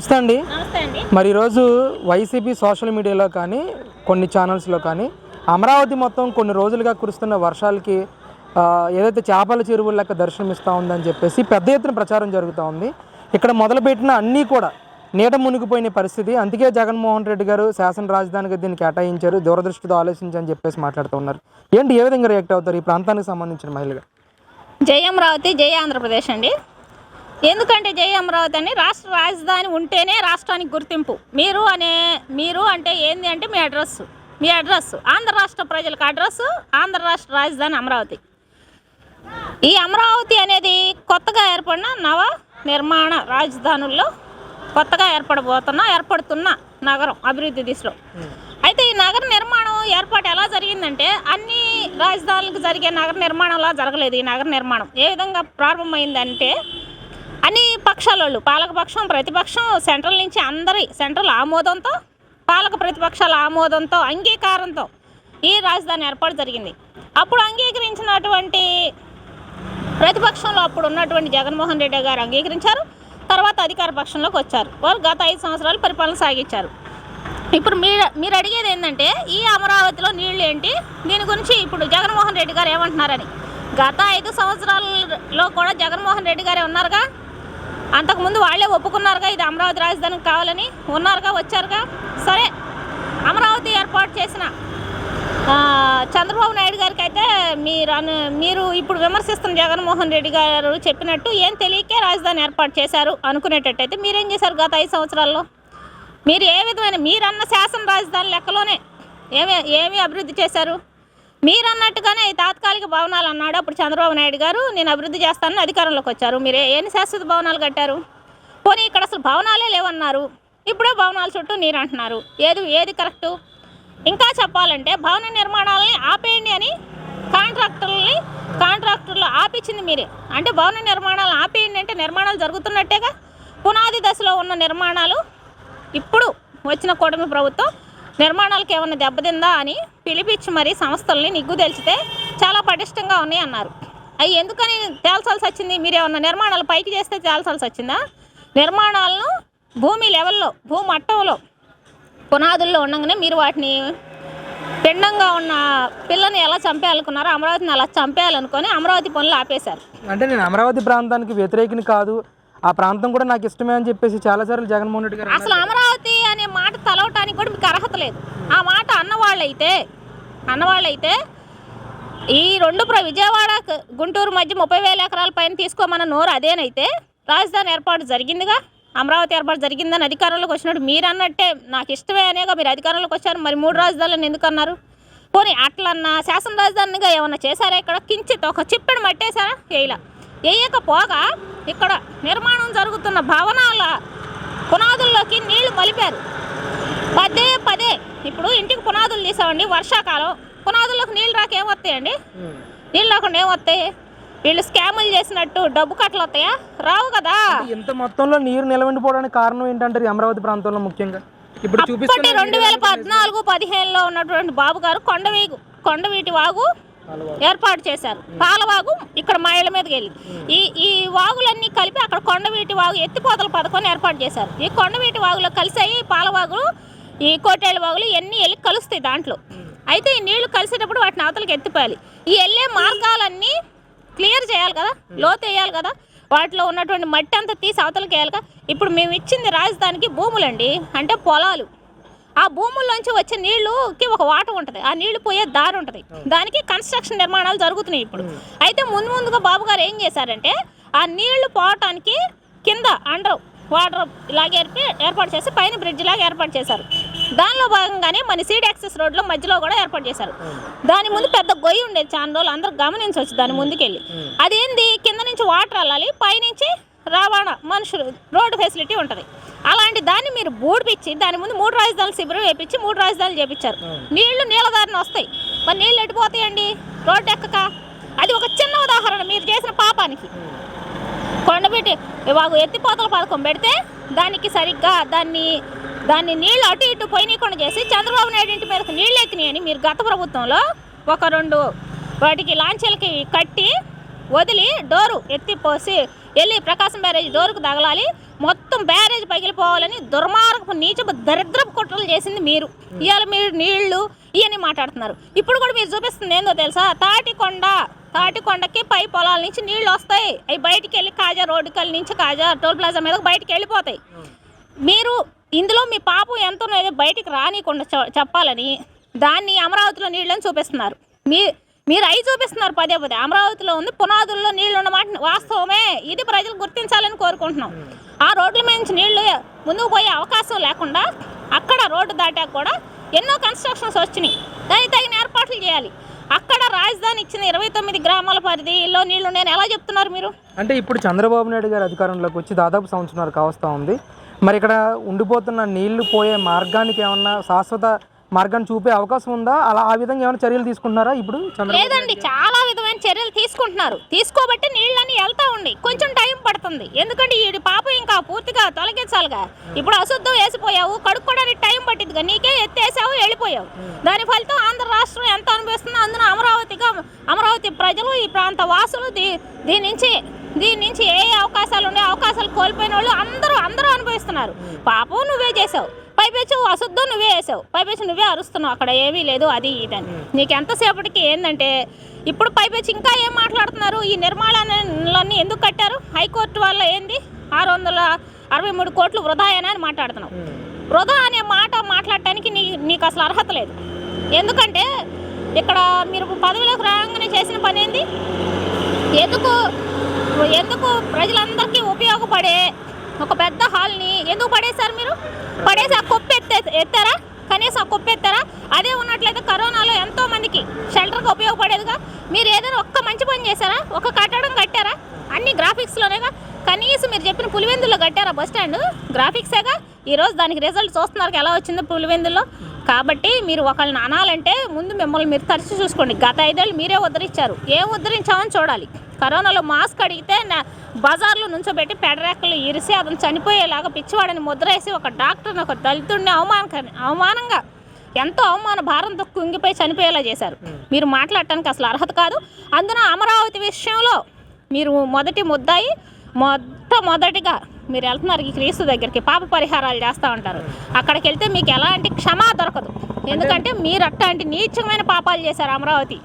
నమస్తే అండి. మరి ఈరోజు వైసీపీ సోషల్ మీడియాలో కానీ కొన్ని ఛానల్స్లో కానీ అమరావతి మొత్తం కొన్ని రోజులుగా కురుస్తున్న వర్షాలకి ఏదైతే చేపల చెరువుల లెక్క దర్శనమిస్తూ ఉందని చెప్పేసి పెద్ద ఎత్తున ప్రచారం జరుగుతూ ఉంది. ఇక్కడ మొదలుపెట్టిన అన్నీ కూడా నీట మునిగిపోయిన పరిస్థితి. అందుకే జగన్మోహన్ రెడ్డి గారు శాసన రాజధానిగా దీన్ని కేటాయించారు. దూరదృష్టితో ఆలోచించని చెప్పేసి మాట్లాడుతూ ఉన్నారు. ఏంటి ఏ విధంగా రియాక్ట్ అవుతారు ఈ ప్రాంతానికి సంబంధించిన మహిళగా జై అమరావతి జై ఆంధ్రప్రదేశ్ అండి. ఎందుకంటే జై అమరావతి అని రాష్ట్ర రాజధాని ఉంటేనే రాష్ట్రానికి గుర్తింపు. మీరు అనే మీరు అంటే ఏంది అంటే మీ అడ్రస్ మీ అడ్రస్ ఆంధ్ర రాష్ట్ర ప్రజలకు అడ్రస్ ఆంధ్ర రాష్ట్ర రాజధాని అమరావతి. ఈ అమరావతి అనేది కొత్తగా ఏర్పడిన నవ నిర్మాణ రాజధానుల్లో కొత్తగా ఏర్పడబోతున్న ఏర్పడుతున్న నగరం అభివృద్ధి దిశలో. అయితే ఈ నగర నిర్మాణం ఏర్పాటు ఎలా జరిగిందంటే అన్ని రాజధానులకు జరిగే నగర నిర్మాణంలా జరగలేదు ఈ నగర నిర్మాణం. ఏ విధంగా ప్రారంభమైందంటే అన్ని పక్షాల వాళ్ళు పాలకపక్షం ప్రతిపక్షం సెంట్రల్ నుంచి అందరి సెంట్రల్ ఆమోదంతో పాలక ప్రతిపక్షాల ఆమోదంతో అంగీకారంతో ఈ రాజధాని ఏర్పాటు జరిగింది. అప్పుడు అంగీకరించినటువంటి ప్రతిపక్షంలో అప్పుడు ఉన్నటువంటి జగన్మోహన్ రెడ్డి గారు అంగీకరించారు. తర్వాత అధికార పక్షంలోకి వచ్చారు. వారు గత ఐదు సంవత్సరాలు పరిపాలన సాగించారు. ఇప్పుడు మీరు మీరు అడిగేది ఏంటంటే ఈ అమరావతిలో నీళ్ళు ఏంటి? దీని గురించి ఇప్పుడు జగన్మోహన్ రెడ్డి గారు ఏమంటున్నారని. గత ఐదు సంవత్సరాలలో కూడా జగన్మోహన్ రెడ్డి గారే ఉన్నారుగా? అంతకుముందు వాళ్ళే ఒప్పుకున్నారుగా ఇది అమరావతి రాజధానికి కావాలని ఉన్నారుగా వచ్చారుగా. సరే అమరావతి ఏర్పాటు చేసిన చంద్రబాబు నాయుడు గారికి అయితే మీరు మీరు ఇప్పుడు విమర్శిస్తున్న జగన్మోహన్ రెడ్డి గారు చెప్పినట్టు ఏం తెలియకే రాజధాని ఏర్పాటు చేశారు అనుకునేటట్టయితే మీరేం చేశారు గత ఐదు సంవత్సరాల్లో? మీరు ఏ విధమైన మీరన్న శాసన రాజధాని లెక్కలోనే ఏమి ఏమి అభివృద్ధి చేశారు? మీరన్నట్టుగానే ఈ తాత్కాలిక భవనాలు అన్నాడు. అప్పుడు చంద్రబాబు నాయుడు గారు నేను అభివృద్ధి చేస్తానని అధికారంలోకి వచ్చారు. మీరు ఏ- ఎన్ని శాశ్వత భవనాలు కట్టారు? పోనీ ఇక్కడ అసలు భవనాలే లేవన్నారు. ఇప్పుడే భవనాల చుట్టూ నీరు అంటున్నారు. ఏది ఏది కరెక్టు? ఇంకా చెప్పాలంటే భవన నిర్మాణాలని ఆపేయండి అని కాంట్రాక్టర్లని కాంట్రాక్టర్లు ఆపించింది మీరే. అంటే భవన నిర్మాణాలు ఆపేయండి అంటే నిర్మాణాలు జరుగుతున్నట్టేగా? పునాది దశలో ఉన్న నిర్మాణాలు ఇప్పుడు వచ్చిన కూటమి ప్రభుత్వం నిర్మాణాలకు ఏమైనా దెబ్బతిందా అని పిలిపించి మరీ సంస్థల్ని నిగ్గు తెలిసితే చాలా పటిష్టంగా ఉన్నాయి అన్నారు. అవి ఎందుకని తేల్చాల్సి వచ్చింది? మీరు ఏమన్నా నిర్మాణాలు పైకి చేస్తే తేల్చాల్సి వచ్చిందా? నిర్మాణాలను భూమి లెవెల్లో భూమి మట్టంలో పునాదుల్లో ఉండగానే మీరు వాటిని పిండంగా ఉన్న పిల్లని ఎలా చంపేయాలనుకున్నారో అమరావతిని అలా చంపేయాలనుకొని అమరావతి పనులు ఆపేశారు. అంటే నేను అమరావతి ప్రాంతానికి వ్యతిరేకిని కాదు. ఆ ప్రాంతం కూడా నాకు ఇష్టమే అని చెప్పేసి చాలాసార్లు జగన్మోహన్ రెడ్డి గారు అసలు అమరావతి తలవటానికి కూడా మీకు అర్హత లేదు. ఆ మాట అన్నవాళ్ళైతే అన్నవాళ్ళైతే ఈ రెండు ప్ర విజయవాడ గుంటూరు మధ్య ముప్పై వేల ఎకరాల పైన తీసుకోమన్న నోరు అదేనైతే రాజధాని ఏర్పాటు జరిగిందిగా అమరావతి ఏర్పాటు జరిగిందని అధికారంలోకి వచ్చినట్టు మీరు అన్నట్టే నాకు ఇష్టమే అనేగా మీరు అధికారంలోకి వచ్చారు. మరి మూడు రాజధానులను ఎందుకు అన్నారు? పోనీ అట్లన్నా శాసన రాజధానిగా ఏమన్నా చేశారా ఇక్కడ? కించిత్ ఒక చిప్పెడు మట్టేశారా? వేయలా వేయకపోగా ఇక్కడ నిర్మాణం జరుగుతున్న భవనాల పునాదుల్లోకి నీళ్ళు మలిపారు. పదే పదే. ఇప్పుడు ఇంటికి పునాదులు తీసామండి వర్షాకాలం. పునాదుల్లోకి నీళ్ళు రాక ఏమొస్తాయండి నీళ్ళు రాకుండా ఏమొస్తాయి వీళ్ళు స్కాములు చేసినట్టు డబ్బు కట్టలు వస్తాయా? రావు కదా. ఇంత మొత్తంలో నీరు నిలవండిపోవడానికి కారణం ఏంటంటారు అమరావతి ప్రాంతంలో ముఖ్యంగా? ఇప్పుడు చూపిస్తున్న రెండు వేల పద్నాలుగు పదిహేనులో ఉన్నటువంటి బాబు గారు కొండవీగు కొండవీటి వాగు ఏర్పాటు చేశారు. పాలవాగు ఇక్కడ మా ఇళ్ళ మీదకి వెళ్ళి. ఈ ఈ వాగులన్నీ కలిపి అక్కడ కొండవీటి వాగు ఎత్తిపోతల పథకం ఏర్పాటు చేశారు. ఈ కొండవీటి వాగులో కలిసాయి ఈ పాలవాగులు ఈ కోటేళ్ళ వాగులు ఇవన్నీ వెళ్ళి కలుస్తాయి దాంట్లో. అయితే ఈ నీళ్ళు కలిసేటప్పుడు వాటిని అవతలకి ఎత్తిపోయాలి. ఈ వెళ్ళే మార్గాలన్నీ క్లియర్ చేయాలి కదా లోతు వేయాలి కదా. వాటిలో ఉన్నటువంటి మట్టి అంతా తీసి అవతలకి వేయాలి కదా. ఇప్పుడు మేము ఇచ్చింది రాజధానికి భూములండి అంటే పొలాలు. ఆ భూముల్లోంచి వచ్చే నీళ్ళుకి ఒక వాట ఉంటుంది. ఆ నీళ్ళు పోయే దారి ఉంటుంది. దానికి కన్స్ట్రక్షన్ నిర్మాణాలు జరుగుతున్నాయి ఇప్పుడు. అయితే ముందు ముందుగా బాబు గారు ఏం చేశారంటే ఆ నీళ్ళు పోవటానికి కింద అండర్ వాటర్ ఇలాగ ఏర్పి ఏర్పాటు చేసి పైన బ్రిడ్జ్ లాగా ఏర్పాటు చేశారు. దానిలో భాగంగానే మన సీడ్ యాక్సెస్ రోడ్లో మధ్యలో కూడా ఏర్పాటు చేశారు. దాని ముందు పెద్ద గొయ్యి ఉండేది చాలా రోజులు అందరూ గమనించవచ్చు దాని ముందుకెళ్ళి. అదేంది? కింద నుంచి వాటర్ వెళ్ళాలి పైనుంచి రవాణా మనుషులు రోడ్డు ఫెసిలిటీ ఉంటుంది. అలాంటి దాన్ని మీరు బూడిపిచ్చి దాని ముందు మూడు రాజధానులు శిబిరం వేపించి మూడు రాజధానులు చేపించారు నీళ్ళు నీళ్ళదారిన వస్తాయి. మరి నీళ్ళు ఎడిపోతాయండి రోడ్డు ఎక్కక? అది ఒక చిన్న ఉదాహరణ మీరు చేసిన పాపానికి. కొండబెట్టి వాగు ఎత్తిపోతల పథకం పెడితే దానికి సరిగ్గా దాన్ని దాన్ని నీళ్ళు అటు ఇటు పోయినీకుండా చేసి చంద్రబాబు నాయుడు ఇంటి మీదకి నీళ్ళు ఎక్కినాయని మీరు గత ప్రభుత్వంలో ఒక రెండు వాటికి లాంచీలకి కట్టి వదిలి డోరు ఎత్తిపోసి వెళ్ళి ప్రకాశం బ్యారేజ్ డోరుకు తగలాలి. మొత్తం బ్యారేజ్ పగిలిపోవాలని దుర్మార్గపు నీచపు దరిద్రపు కుట్రలు చేసింది మీరు. ఇవాళ మీరు నీళ్ళు ఇవన్నీ మాట్లాడుతున్నారు. ఇప్పుడు కూడా మీరు చూపిస్తుంది ఏందో తెలుసా? తాటికొండ తాటికొండకి పై పొలాల నుంచి నీళ్ళు వస్తాయి. అవి బయటికి వెళ్ళి కాజా రోడ్డు కల్ నుంచి కాజా టోల్ ప్లాజా మీద బయటికి వెళ్ళిపోతాయి. మీరు ఇందులో మీ పాపం ఎంత ఉన్నది బయటికి రానికుండా చెప్పాలని దాన్ని అమరావతిలో నీళ్ళని చూపిస్తున్నారు. మీ మీరు అవి చూపిస్తున్నారు పదే పదే. అమరావతిలో ఉంది పునాదుల్లో నీళ్ళు ఉన్నమాట వాస్తవమే. ఇది ప్రజలు గుర్తించాలని కోరుకుంటున్నాం. ఆ రోడ్ల మీద నుంచి నీళ్ళు ముందుకు పోయే అవకాశం లేకుండా అక్కడ రోడ్డు దాటాక కూడా ఎన్నో కన్స్ట్రక్షన్స్ వచ్చినాయి. దానికి తగిన ఏర్పాట్లు చేయాలి. అక్కడ రాజధాని ఇచ్చిన ఇరవై తొమ్మిది గ్రామాల పరిధిలో నీళ్ళు నేను ఎలా చెప్తున్నారు మీరు? అంటే ఇప్పుడు చంద్రబాబు నాయుడు గారు అధికారంలోకి వచ్చి దాదాపు సంవత్సరాలు కావస్తా ఉంది. మరి ఇక్కడ ఉండిపోతున్న నీళ్ళు పోయే మార్గానికి ఏమన్నా శాశ్వత మార్గాన్ని చూపే అవకాశం ఉందా? అలా ఆ విధంగా ఏమైనా చర్యలు తీసుకుంటున్నారా ఇప్పుడు లేదండి చాలా విధమైన చర్యలు తీసుకుంటున్నారు. తీసుకోబట్టి నీళ్ళని వెళ్తా ఉండి కొంచెం టైం పడుతుంది. ఎందుకంటే ఈ పాపం ఇంకా పూర్తిగా తొలగించాలిగా. ఇప్పుడు అశుద్ధం వేసిపోయావు కడుక్కోవడానికి టైం పట్టిందిగా నీకే ఎత్తేసావు వెళ్ళిపోయావు. దాని ఫలితం ఆంధ్ర రాష్ట్రం ఎంత అనుభవిస్తుందో అందున అమరావతిగా అమరావతి ప్రజలు ఈ ప్రాంత వాసులు దీ దీని నుంచి దీని నుంచి ఏ అవకాశాలు ఉన్నాయి అవకాశాలు కోల్పోయిన వాళ్ళు అందరూ అందరూ అనుభవిస్తున్నారు. పాపం నువ్వే చేసావు. పైపెచ్చు అశుద్ధం నువ్వే వేసావు పైపెచ్చు నువ్వే అరుస్తున్నావు. అక్కడ ఏమీ లేదు అది ఇదని నీకు ఎంతసేపటికి ఏంటంటే ఇప్పుడు పైపెచ్చు ఇంకా ఏం మాట్లాడుతున్నారు? ఈ నిర్మాణాలన్నీ ఎందుకు కట్టారు? హైకోర్టు వల్ల ఏంది? ఆరు వందల అరవై మూడు కోట్లు వృధాయనా అని మాట్లాడుతున్నావు. వృధా అనే మాట మాట్లాడటానికి నీ నీకు అసలు అర్హత లేదు. ఎందుకంటే ఇక్కడ మీరు పదవిలోకి రాగానే చేసిన పని ఏంది? ఎందుకు ఎందుకు ప్రజలందరికీ ఉపయోగపడే ఒక పెద్ద హాల్ని ఎందుకు పడేశారు మీరు? పడేసి ఆ కుప్ప ఎత్తే ఎత్తారా? కనీసం ఆ కుప్ప ఎత్తారా? అదే ఉన్నట్లయితే కరోనాలో ఎంతో మందికి షెల్టర్గా ఉపయోగపడేదిగా. మీరు ఏదైనా ఒక్క మంచి పని చేశారా? ఒక కట్టడం కట్టారా? అన్ని గ్రాఫిక్స్లోనేగా. కనీసం మీరు చెప్పిన పులివెందుల్లో కట్టారా బస్ స్టాండ్? గ్రాఫిక్సేగా? ఈరోజు దానికి రిజల్ట్ చూస్తున్నారు ఎలా వచ్చిందో పులివెందుల్లో. కాబట్టి మీరు ఒకళ్ళని అనాలంటే ముందు మిమ్మల్ని మీరు తరిచి చూసుకోండి. గత ఐదేళ్ళు మీరే ఉద్ధరించారు. ఏం ఉద్ధరించామని చూడాలి. కరోనాలో మాస్క్ అడిగితే నా బజార్లో నుంచోబెట్టి పెడరేకలు ఇరిసి అతను చనిపోయేలాగా పిచ్చివాడని ముద్రేసి ఒక డాక్టర్ని ఒక దళితుడిని అవమాన అవమానంగా ఎంతో అవమాన భారంతో కుంగిపోయి చనిపోయేలా చేశారు. మీరు మాట్లాడటానికి అసలు అర్హత కాదు. అందున అమరావతి విషయంలో మీరు మొదటి ముద్దాయి మొట్టమొదటిగా మీరు వెళ్తున్నారు ఈ క్రీస్తు దగ్గరికి పాప పరిహారాలు చేస్తూ ఉంటారు. అక్కడికి వెళ్తే మీకు ఎలాంటి క్షమా దొరకదు. ఎందుకంటే మీరు అట్లాంటి నీచమైన పాపాలు చేశారు అమరావతి.